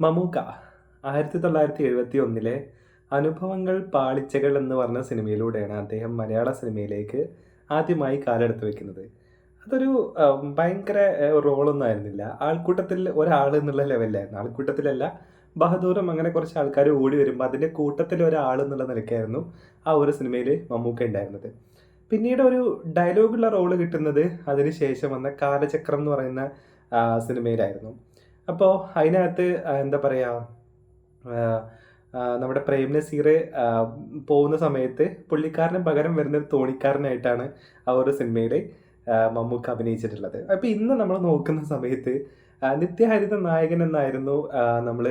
മമ്മൂക്ക ആയിരത്തി തൊള്ളായിരത്തി എഴുപത്തി ഒന്നിലെ അനുഭവങ്ങൾ പാളിച്ചകൾ എന്ന് പറഞ്ഞ സിനിമയിലൂടെയാണ് അദ്ദേഹം മലയാള സിനിമയിലേക്ക് ആദ്യമായി കാലെടുത്ത് വെക്കുന്നത്. അതൊരു ഭയങ്കര റോളൊന്നും ആയിരുന്നില്ല. ആൾക്കൂട്ടത്തിൽ ഒരാൾ എന്നുള്ള ലെവലിലായിരുന്നു ആൾക്കൂട്ടത്തിലല്ല ബഹദൂറും അങ്ങനെ കുറച്ച് ആൾക്കാർ ഓടി വരുമ്പോൾ അതിന്റെ കൂട്ടത്തിൽ ഒരാൾ എന്നുള്ള നിലയ്ക്കായിരുന്നു ആ ഒരു സിനിമയിൽ മമ്മൂക്ക ഉണ്ടായിരുന്നത്. പിന്നീട് ഒരു ഡയലോഗുള്ള റോൾ കിട്ടുന്നത് അതിന് ശേഷം വന്ന കാലചക്രം എന്ന് പറയുന്ന സിനിമയിലായിരുന്നു. അപ്പോൾ അതിനകത്ത് എന്താ പറയുക നമ്മുടെ പ്രേം പോകുന്ന സമയത്ത് പുള്ളിക്കാരന് പകരം വരുന്ന ഒരു തോണിക്കാരനായിട്ടാണ് ആ ഒരു സിനിമയിൽ മമ്മൂക്ക് അഭിനയിച്ചിട്ടുള്ളത്. അപ്പോൾ ഇന്ന് നമ്മൾ നോക്കുന്ന സമയത്ത് നിത്യഹരിത നായകൻ എന്നായിരുന്നു നമ്മൾ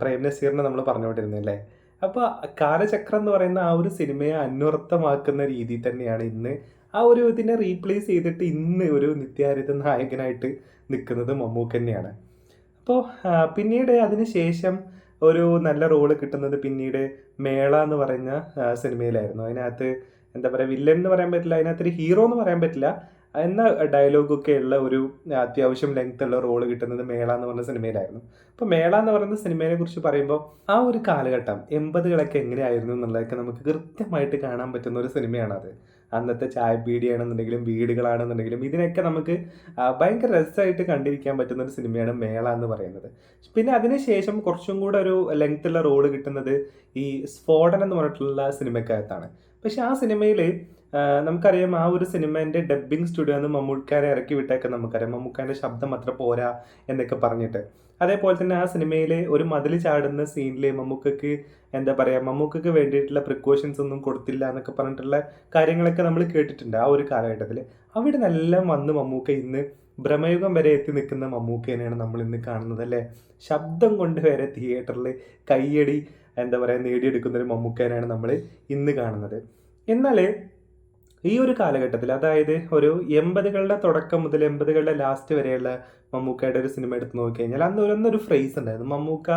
പ്രേംനസീറിനെ നമ്മൾ പറഞ്ഞുകൊണ്ടിരുന്നത് അല്ലേ? അപ്പോൾ കാലചക്രം എന്ന് പറയുന്ന ആ ഒരു സിനിമയെ അന്വർത്ഥമാക്കുന്ന രീതി തന്നെയാണ് ഇന്ന് ആ ഒരു ഇതിനെ റീപ്ലേസ് ചെയ്തിട്ട് ഇന്ന് ഒരു നിത്യാരിത നായകനായിട്ട് നിൽക്കുന്നത് മമ്മൂക്ക തന്നെയാണ്. അപ്പോൾ പിന്നീട് അതിന് ശേഷം ഒരു നല്ല റോൾ കിട്ടുന്നത് പിന്നീട് മേള എന്ന് പറഞ്ഞ സിനിമയിലായിരുന്നു. അതിനകത്ത് എന്താ പറയുക വില്ലൻ എന്ന് പറയാൻ പറ്റില്ല അതിനകത്തൊരു ഹീറോ എന്ന് പറയാൻ പറ്റില്ല. എന്ന ഡയലോഗൊക്കെ ഉള്ള ഒരു അത്യാവശ്യം ലെങ്ത് ഉള്ള റോൾ കിട്ടുന്നത് മേള എന്ന് പറഞ്ഞ സിനിമയിലായിരുന്നു. അപ്പോൾ മേള എന്ന് പറയുന്ന സിനിമയെ കുറിച്ച് പറയുമ്പോൾ ആ ഒരു കാലഘട്ടം എൺപതുകളൊക്കെ എങ്ങനെയായിരുന്നു എന്നുള്ളതൊക്കെ നമുക്ക് കൃത്യമായിട്ട് കാണാൻ പറ്റുന്ന ഒരു സിനിമയാണത്. അന്നത്തെ ചായ പീടിയാണെന്നുണ്ടെങ്കിലും വീടുകളാണെന്നുണ്ടെങ്കിലും ഇതിനൊക്കെ നമുക്ക് ഭയങ്കര രസമായിട്ട് കണ്ടിരിക്കാൻ പറ്റുന്ന ഒരു സിനിമയാണ് മേള എന്ന് പറയുന്നത്. പിന്നെ അതിനുശേഷം കുറച്ചും കൂടെ ഒരു ലെങ്ത്തുള്ള റോൾ കിട്ടുന്നത് ഈ സ്ഫോടനം എന്ന് പറഞ്ഞിട്ടുള്ള സിനിമക്കകത്താണ് പക്ഷെ ആ സിനിമയിൽ നമുക്കറിയാം ആ ഒരു സിനിമേന്റെ ഡബ്ബിംഗ് സ്റ്റുഡിയോ എന്ന് മമ്മൂക്കാരെ ഇറക്കി വിട്ടൊക്കെ നമുക്കറിയാം. മമ്മൂക്കാന്റെ ശബ്ദം അത്ര പോരാ എന്നൊക്കെ പറഞ്ഞിട്ട്. അതേപോലെ തന്നെ ആ സിനിമയിലെ ഒരു മതിൽ ചാടുന്ന സീനിൽ മമ്മൂക്കക്ക് എന്താ പറയുക മമ്മൂക്കക്ക് വേണ്ടിയിട്ടുള്ള പ്രിക്കോഷൻസ് ഒന്നും കൊടുത്തില്ല എന്നൊക്കെ പറഞ്ഞിട്ടുള്ള കാര്യങ്ങളൊക്കെ നമ്മൾ കേട്ടിട്ടുണ്ട് ആ ഒരു കാലഘട്ടത്തിൽ അവിടെ നിന്നെല്ലാം വന്ന് മമ്മൂക്ക ഇന്ന് ഭ്രമയുഗം വരെ എത്തി നിൽക്കുന്ന മമ്മൂക്കേനെയാണ് നമ്മൾ ഇന്ന് കാണുന്നത് അല്ലേ? ശബ്ദം കൊണ്ട് വരെ തിയേറ്ററിൽ കയ്യടി എന്താ പറയുക നേടിയെടുക്കുന്ന ഒരു മമ്മൂക്കേനെയാണ് നമ്മൾ ഇന്ന് കാണുന്നത്. എന്നാൽ ഈ ഒരു കാലഘട്ടത്തിൽ അതായത് ഒരു എൺപതുകളുടെ തുടക്കം മുതൽ എൺപതുകളുടെ ലാസ്റ്റ് വരെയുള്ള മമ്മൂക്കയുടെ ഒരു സിനിമ എടുത്ത് നോക്കിക്കഴിഞ്ഞാൽ അന്ന് ഒരു അന്നൊരു ഫ്രേസ് ഉണ്ടായിരുന്നു. മമ്മൂക്ക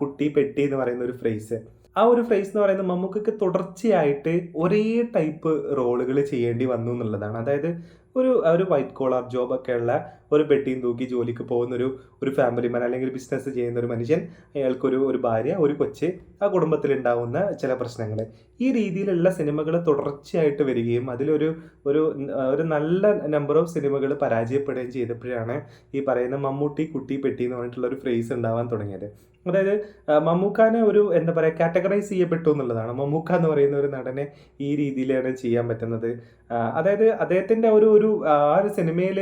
കുട്ടി പെട്ടി എന്ന് പറയുന്ന ഒരു ഫ്രേസ് ആ ഒരു ഫ്രേസ് എന്ന് പറയുന്നത് മമ്മൂക്കയ്ക്ക് തുടർച്ചയായിട്ട് ഒരേ ടൈപ്പ് റോളുകൾ ചെയ്യേണ്ടി വന്നു എന്നുള്ളതാണ്. അതായത് ഒരു ഒരു വൈറ്റ് കോളർ ജോബ് ഒക്കെ ഉള്ള ഒരു പെട്ടിയും തൂക്കി ജോലിക്ക് പോകുന്ന ഒരു ഒരു ഫാമിലി മാൻ അല്ലെങ്കിൽ ബിസിനസ് ചെയ്യുന്ന ഒരു മനുഷ്യൻ അയാൾക്കൊരു ഒരു ഭാര്യ ഒരു കൊച്ച് ആ കുടുംബത്തിൽ ഉണ്ടാകുന്ന ചില പ്രശ്നങ്ങൾ ഈ രീതിയിലുള്ള സിനിമകൾ തുടർച്ചയായിട്ട് വരികയും അതിലൊരു ഒരു ഒരു നല്ല നമ്പർ ഓഫ് സിനിമകൾ പരാജയപ്പെടുകയും ചെയ്തപ്പോഴാണ് ഈ പറയുന്ന മമ്മൂട്ടി കുട്ടി പെട്ടി എന്ന് പറഞ്ഞിട്ടുള്ള ഒരു ഫ്രേസ് ഉണ്ടാവാൻ തുടങ്ങിയത്. അതായത് മമ്മൂക്കാനെ ഒരു എന്താ പറയുക കാറ്റഗറൈസ് ചെയ്യപ്പെട്ടു എന്നുള്ളതാണ്. മമ്മൂക്ക എന്ന് പറയുന്ന ഒരു നടനെ ഈ രീതിയിലാണ് ചെയ്യാൻ പറ്റുന്നത്. അതായത് അദ്ദേഹത്തിന്റെ ഒരു ഒരു ആ ഒരു സിനിമയിൽ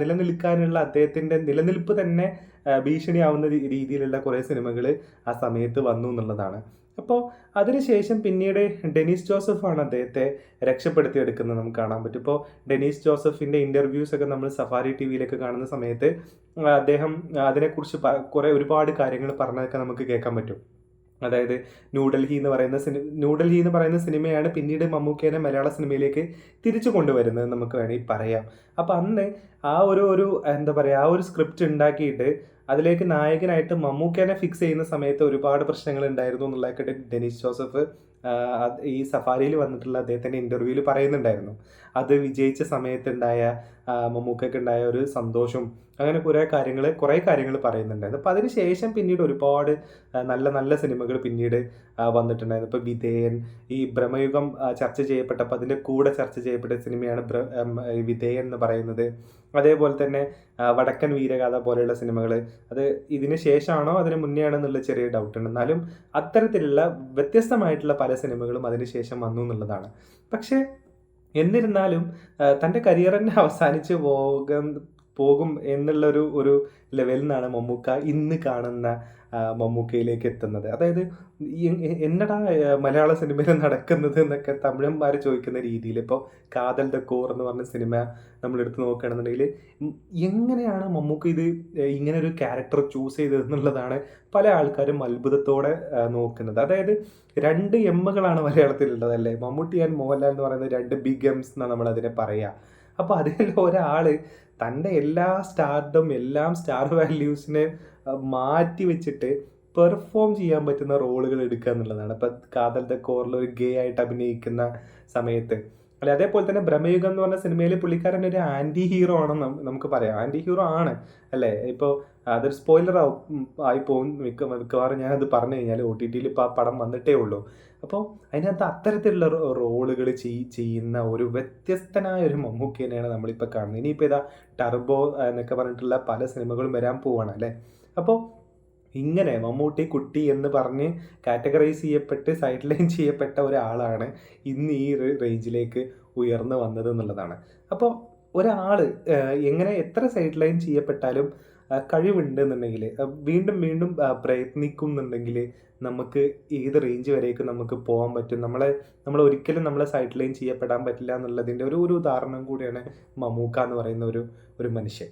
നിലനിൽക്കാനുള്ള അദ്ദേഹത്തിന്റെ നിലനിൽപ്പ് തന്നെ ഭീഷണിയാവുന്ന രീതിയിലുള്ള കുറേ സിനിമകൾ ആ സമയത്ത് വന്നു എന്നുള്ളതാണ്. അപ്പോൾ അതിനുശേഷം പിന്നീട് ഡെനീസ് ജോസഫാണ് അദ്ദേഹത്തെ രക്ഷപ്പെടുത്തിയെടുക്കുന്നത് നമുക്ക് കാണാൻ പറ്റും. ഇപ്പോൾ ഡെനീസ് ജോസഫിന്റെ ഇന്റർവ്യൂസ് ഒക്കെ നമ്മൾ സഫാരി ടി വിയിലൊക്കെ കാണുന്ന സമയത്ത് അദ്ദേഹം അതിനെക്കുറിച്ച് കുറേ ഒരുപാട് കാര്യങ്ങൾ പറഞ്ഞതൊക്കെ നമുക്ക് കേൾക്കാൻ പറ്റും. അതായത് ന്യൂഡൽഹി എന്ന് പറയുന്ന സിനിമ ന്യൂഡൽഹി എന്ന് പറയുന്ന സിനിമയാണ് പിന്നീട് മമ്മൂക്കേനെ മലയാള സിനിമയിലേക്ക് തിരിച്ചു കൊണ്ടുവരുന്നത് നമുക്ക് വേണമെങ്കിൽ പറയാം. അപ്പം അന്ന് ആ ഒരു ഒരു എന്താ പറയുക ആ ഒരു സ്ക്രിപ്റ്റ് ഉണ്ടാക്കിയിട്ട് അതിലേക്ക് നായകനായിട്ട് മമ്മൂക്കേനെ ഫിക്സ് ചെയ്യുന്ന സമയത്ത് ഒരുപാട് പ്രശ്നങ്ങൾ ഉണ്ടായിരുന്നു എന്നുള്ളതൊക്കെ ഡെനിസ് ജോസഫ് ഈ സഫാരിയിൽ വന്നിട്ടുള്ള അദ്ദേഹത്തിന്റെ ഇന്റർവ്യൂവിൽ പറയുന്നുണ്ടായിരുന്നു. അത് വിജയിച്ച സമയത്തുണ്ടായ ഉണ്ടായ ഒരു സന്തോഷം. അങ്ങനെ കുറേ കാര്യങ്ങൾ കുറേ കാര്യങ്ങൾ പറയുന്നുണ്ടായിരുന്നു. അപ്പോൾ അതിനുശേഷം പിന്നീട് ഒരുപാട് നല്ല നല്ല സിനിമകൾ പിന്നീട് വന്നിട്ടുണ്ടായിരുന്നു. ഇപ്പോൾ വിധേയൻ ഈ ഭ്രമയുഗം ചർച്ച ചെയ്യപ്പെട്ടപ്പോൾ അതിന്റെ കൂടെ ചർച്ച ചെയ്യപ്പെട്ട സിനിമയാണ് ഭ്ര വിധേയൻ എന്ന് പറയുന്നത്. അതേപോലെ തന്നെ വടക്കൻ വീരഗാഥ പോലെയുള്ള സിനിമകൾ അത് ഇതിനു ശേഷമാണോ അതിന് മുന്നേ ആണോ എന്നുള്ള ചെറിയ ഡൗട്ട് ഉണ്ട് എന്നാലും അത്തരത്തിലുള്ള വ്യത്യസ്തമായിട്ടുള്ള പല സിനിമകളും അതിന് ശേഷം വന്നു എന്നുള്ളതാണ്. പക്ഷേ എന്നിരുന്നാലും തന്റെ കരിയർ തന്നെ അവസാനിച്ച് പോകാൻ പോകും എന്നുള്ളൊരു ഒരു ലെവലിൽ നിന്നാണ് മമ്മൂക്ക ഇന്ന് കാണുന്ന മമ്മൂക്കയിലേക്ക് എത്തുന്നത്. അതായത് എന്നടാ മലയാള സിനിമയിൽ നടക്കുന്നത് എന്നൊക്കെ തമിഴന്മാർ ചോദിക്കുന്ന രീതിയിൽ. ഇപ്പോൾ കാതൽ ദ കോർ എന്ന് പറഞ്ഞ സിനിമ നമ്മൾ എടുത്തു നോക്കുകയാണെന്നുണ്ടെങ്കിൽ എങ്ങനെയാണ് മമ്മൂക്ക ഇത് ഇങ്ങനെ ഒരു ക്യാരക്ടർ ചൂസ് ചെയ്തതെന്നുള്ളതാണ് പല ആൾക്കാരും അത്ഭുതത്തോടെ നോക്കുന്നത്. അതായത് രണ്ട് എമ്മുകളാണ് മലയാളത്തിലുള്ളത് അല്ലേ മമ്മൂട്ടി ആൻഡ് മോഹൻലാൽ എന്ന് പറയുന്നത് രണ്ട് ബിഗ് എംസ് എന്നാണ് നമ്മളതിനെ പറയുക അപ്പോൾ അതിൽ ഒരാൾ തന്റെ എല്ലാ സ്റ്റാർഡും എല്ലാം സ്റ്റാർ വാല്യൂസിനെ മാറ്റി വെച്ചിട്ട് പെർഫോം ചെയ്യാൻ പറ്റുന്ന റോളുകൾ എടുക്കുക എന്നുള്ളതാണ്. ഇപ്പം കാതൽ ദ കോറിൽ ഒരു ഗേ ആയിട്ട് അഭിനയിക്കുന്ന സമയത്ത് അല്ലെ അതേപോലെ തന്നെ ഭ്രമയുഗം എന്ന് പറഞ്ഞ സിനിമയിൽ പുള്ളിക്കാരൻ ഒരു ആന്റി ഹീറോ ആണെന്ന് നമുക്ക് പറയാം. ആന്റി ഹീറോ ആണ് അല്ലേ? ഇപ്പോൾ അതൊരു സ്പോയിലർ ആയി പോകും. മിക്ക മിക്കവാറും അത് പറഞ്ഞു കഴിഞ്ഞാൽ ഒ ടി ടിയിൽ ഇപ്പോൾ ആ പടം വന്നിട്ടേ ഉള്ളൂ. അപ്പോൾ അതിനകത്ത് അത്തരത്തിലുള്ള റോളുകൾ ചെയ്യുന്ന ഒരു വ്യത്യസ്തനായ ഒരു മമ്മൂക്കേനെയാണ് നമ്മളിപ്പോൾ കാണുന്നത്. ഇനിയിപ്പോൾ ഇതാ ടർബോ എന്നൊക്കെ പറഞ്ഞിട്ടുള്ള പല സിനിമകളും വരാൻ പോവാണ് അല്ലേ? അപ്പോൾ ഇങ്ങനെ മമ്മൂട്ടി കുട്ടി എന്ന് പറഞ്ഞ് കാറ്റഗറൈസ് ചെയ്യപ്പെട്ട് സൈഡ് ലൈൻ ചെയ്യപ്പെട്ട ഒരാളാണ് ഇന്ന് ഈ റേഞ്ചിലേക്ക് ഉയർന്നു വന്നത് എന്നുള്ളതാണ്. അപ്പോൾ ഒരാൾ എങ്ങനെ എത്ര സൈഡ് ലൈൻ ചെയ്യപ്പെട്ടാലും കഴിവുണ്ട് എന്നുണ്ടെങ്കിൽ വീണ്ടും വീണ്ടും പ്രയത്നിക്കും പ്രയത്നിക്കുന്നുണ്ടെങ്കിൽ നമുക്ക് ഏത് റേഞ്ച് വരെയൊക്കെ നമുക്ക് പോകാൻ പറ്റും. നമ്മളെ നമ്മൾ ഒരിക്കലും നമ്മളെ സൈഡ് ലൈൻ ചെയ്യപ്പെടാൻ പറ്റില്ല എന്നുള്ളതിന്റെ ഒരു ഒരു ഉദാഹരണം കൂടിയാണ് മമൂക്ക എന്ന് പറയുന്ന ഒരു ഒരു മനുഷ്യൻ.